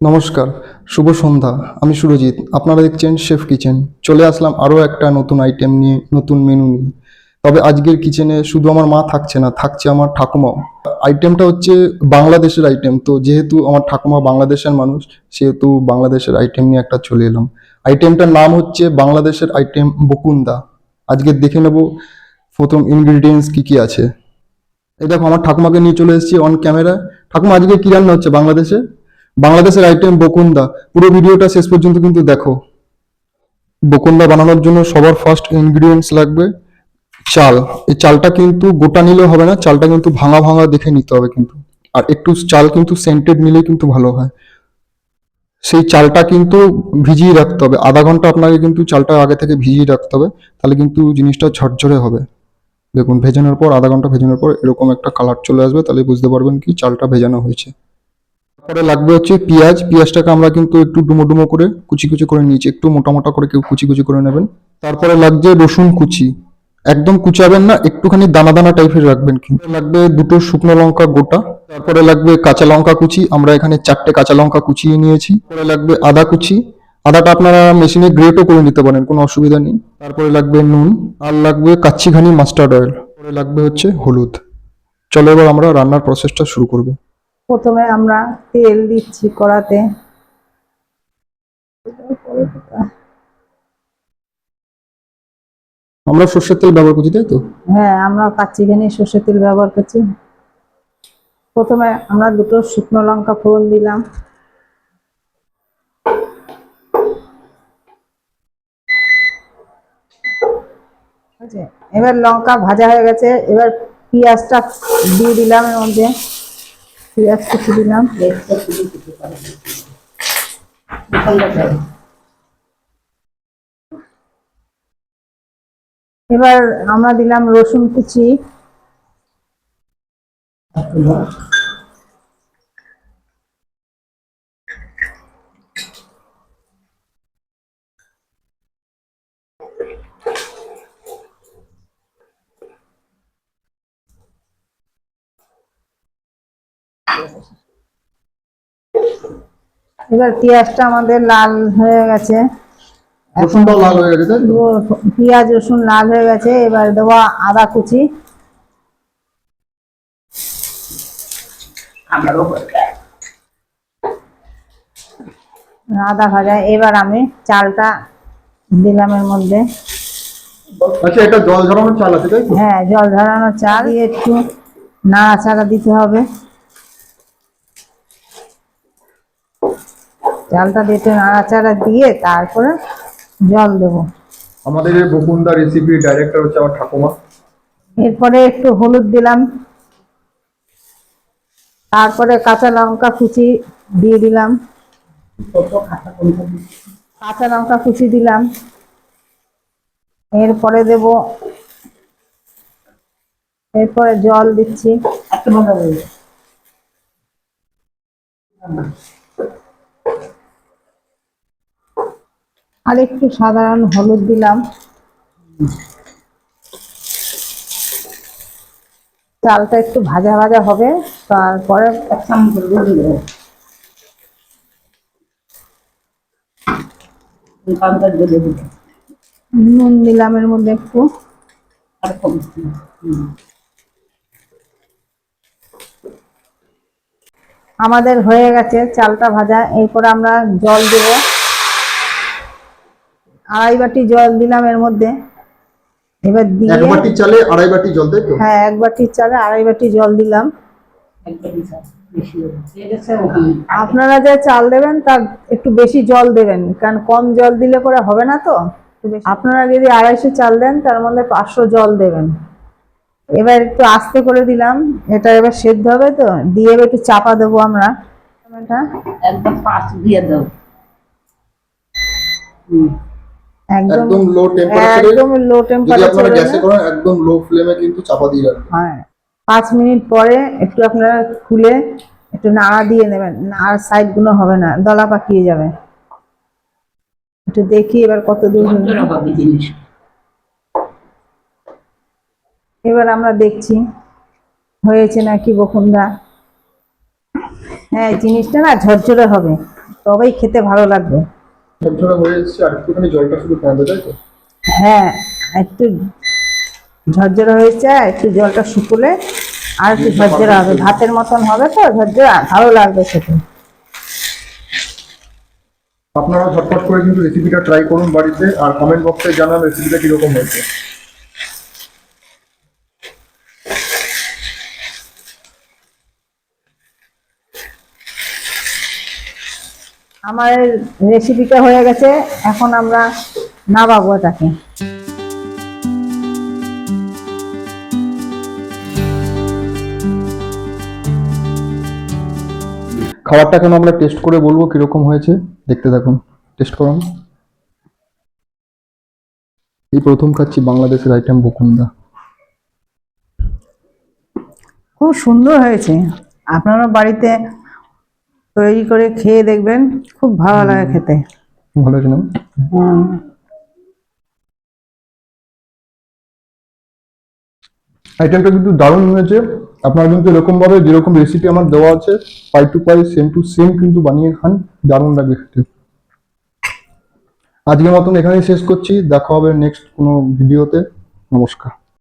নমস্কার, শুভ সন্ধ্যা, আমি সুরজিৎ, আপনারা দেখছেন শেফ কিচেন চলে আসলাম আরও একটা নতুন আইটেম নিয়ে, নতুন মেনু নিয়ে। তবে আজকের কিচেনে শুধু আমার মা থাকছে না, থাকছে আমার ঠাকুমাও। আইটেমটা হচ্ছে বাংলাদেশের আইটেম তো যেহেতু আমার ঠাকুমা বাংলাদেশের মানুষ, সেহেতু বাংলাদেশের আইটেম নিয়ে একটা চলে এলাম। আইটেমটার নাম হচ্ছে বাংলাদেশের আইটেম বকুন্দা। আজকে দেখে নেব প্রথম ইনগ্রিডিয়েন্টস কি কি আছে। এই দেখো, আমার ঠাকুমাকে নিয়ে চলে এসেছি অন ক্যামেরা ঠাকুমা, আজকে কি রান্না হচ্ছে বাংলাদেশে? বাংলাদেশের আইটেম বকুন্দা। পুরো ভিডিওটা শেষ পর্যন্ত কিন্তু দেখো। বকুন্দা বানানোর জন্য সবার ফার্স্ট ইনগ্রিডিয়েন্টস লাগবে চাল। এই চালটা কিন্তু গোটা নিলে হবে না, চালটা কিন্তু ভাঙা ভাঙা দেখে নিতে হবে কিন্তু। আর একটু চাল কিন্তু সেন্টেড নিলে কিন্তু ভালো হয়। সেই চালটা কিন্তু ভিজিয়ে রাখতে হবে। আধা ঘণ্টা আপনাকে কিন্তু চালটা আগে থেকে ভিজিয়ে রাখতে হবে, তাহলে কিন্তু জিনিসটা ঝরঝরে হবে। দেখুন, ভেজানোর পর, আধা ঘণ্টা ভেজানোর পর এরকম একটা কালার চলে আসবে, তাহলে বুঝতে পারবেন কি চালটা ভেজানো হয়েছে। তারপরে লাগবে হচ্ছে পেঁয়াজ। পেঁয়াজটাকে আমরা কিন্তু একটু ডুমো ডুমো করে কুচি কুচি করে নিয়েছি। একটু মোটা মোটা করে কেউ কুচি কুচি করে নেবেন। তারপরে লাগছে রসুন কুচি। একদম কুচাবেন না, একটুখানি দানা দানা টাইপের রাখবেন কিন্তু। লাগবে দুটো শুকনো লঙ্কা গোটা। তারপরে লাগবে কাঁচা লঙ্কা কুচি। আমরা এখানে চারটে কাঁচা লঙ্কা কুচিয়ে নিয়েছি। তারপরে লাগবে আদা কুচি। আদাটা আপনারা মেশিনে গ্রেটও করে নিতে পারেন, কোনো অসুবিধা নেই। তারপরে লাগবে নুন আর লাগবে কাচ্চিঘানি মাস্টার্ড অয়েল পরে লাগবে হচ্ছে হলুদ। চলো এবার আমরা রান্নার প্রসেসটা শুরু করব। প্রথমে আমরা তেল দিচ্ছি কড়াতে। আমরা সর্ষের তেল ব্যবহার করছি তাই তো? হ্যাঁ আমরা কাচ্চিঘানি সর্ষের তেল ব্যবহার করছি। প্রথমে আমরা দুটো শুকনো লঙ্কা ফোড়ন দিলাম? এবার লঙ্কা ভাজা হয়ে গেছে এবার পেঁয়াজটা দিয়ে দিলাম এর মধ্যে। পেঁয়াজ কুচি দিলাম এবার আমরা দিলাম রসুন কুচি এবার পেঁয়াজটা আমাদের লাল হয়ে গেছে। রসুনটাও লাল হয়ে গেছে পেঁয়াজ রসুন লাল হয়ে গেছে এবার দেবো আদা কুচি। আদা ভাজা এবার আমি চালটা দিলাম এর মধ্যে। আচ্ছা এটা জল ঝরানোর চাল আছে তাই হ্যাঁ জল ঝরানো চাল। একটু নাড়াচাড়া দিতে হবে। চালটা দিয়ে একটু নাড়াচাড়া দিয়ে তারপরে জল দেবো। আমাদের এই বকুন্দা রেসিপি ডাইরেক্টর হচ্ছে আমার ঠাকুমা। এরপরে একটু হলুদ দিলাম। তারপরে কাঁচা লঙ্কা কুচি দিয়ে দিলাম। কাঁচা লঙ্কা কুচি দিলাম। এরপরে দেব এরপরে জল দিচ্ছি। আর একটু সাধারণ হলুদ দিলাম। চালটা একটু ভাজা ভাজা হবে তারপরে নুন দিলাম এর মধ্যে একটু। আমাদের হয়ে গেছে চালটা ভাজা এরপরে আমরা জল দেব। আড়াই বাটি জল দিলাম এর মধ্যে। এবার এক বাটি চালে আড়াই বাটি জল তাই তো? হ্যাঁ এক বাটি চালে আড়াই বাটি জল দিলাম। আপনারা যে চাল দেবেন তার একটু বেশি জল দেবেন কারণ কম জল দিলে পরে হবে না তো। আপনারা যদি আড়াইশো চাল দেন তার মধ্যে পাঁচশো জল দেবেন। এবার একটু আস্তে করে দিলাম এটা এবার সেদ্ধ হবে তো। দিয়ে এবার একটু চাপা দেবো আমরা। এটা একদম পাঁচ দিয়ে দাও হুম। একদম লো টেম্পারেচারে একদম লো যদি আপনারা গ্যাসে করেন একদম লো ফ্লেমে কিন্তু চাপা দিয়ে রাখবেন। হ্যাঁ। পাঁচ মিনিট পরে একটু আপনারা খুলে একটু নাড়া দিয়ে নেবেন। আর সাইডগুলো হবে না দলা পাকিয়ে যাবে। একটু দেখি এবার কত দূর হবে জিনিস? এবার আমরা দেখছি হয়েছে নাকি বকুন্দা হ্যাঁ জিনিসটা না ঝরঝরে হবে তবেই খেতে ভালো লাগবে। ঝরঝরা হয়ে এসেছে আর একটুখানি জলটা শুধু ফেলবে তাই তো? হ্যাঁ একটু ঝরঝরা হয়েছে একটু জলটা শুকলে আর একটু ঝরঝরা হবে। ভাতের মতন হবে তো ঝরঝরা ভালো লাগবে সেটা আপনারা ঝটপট করে কিন্তু রেসিপিটা ট্রাই করুন বাড়িতে আর কমেন্ট বক্সে জানান রেসিপিটা কীরকম হয়েছে। আমার রেসিপিটা হয়ে গেছে এখন আমরা নামাবো এটাকে খাবারটা কেন আমরা টেস্ট করে বলব কীরকম হয়েছে? দেখতে থাকুন। টেস্ট করুন। এই প্রথম খাচ্ছি বাংলাদেশের আইটেম বকুন্দা খুব সুন্দর হয়েছে। আপনারা বাড়িতে তৈরি করে খেয়ে দেখবেন খুব ভালো লাগে খেতে। ভালো হয়েছে আইটেমটা কিন্তু দারুণ হয়েছে। আপনারা কিন্তু এরকম ভাবে যেরকম রেসিপি আমার দেওয়া আছে pie to pie same to same কিন্তু বানিয়ে খান দারুণ লাগবে খেতে। আজকের মতন এখানেই শেষ করছি। দেখা হবে নেক্সট কোনো ভিডিওতে নমস্কার।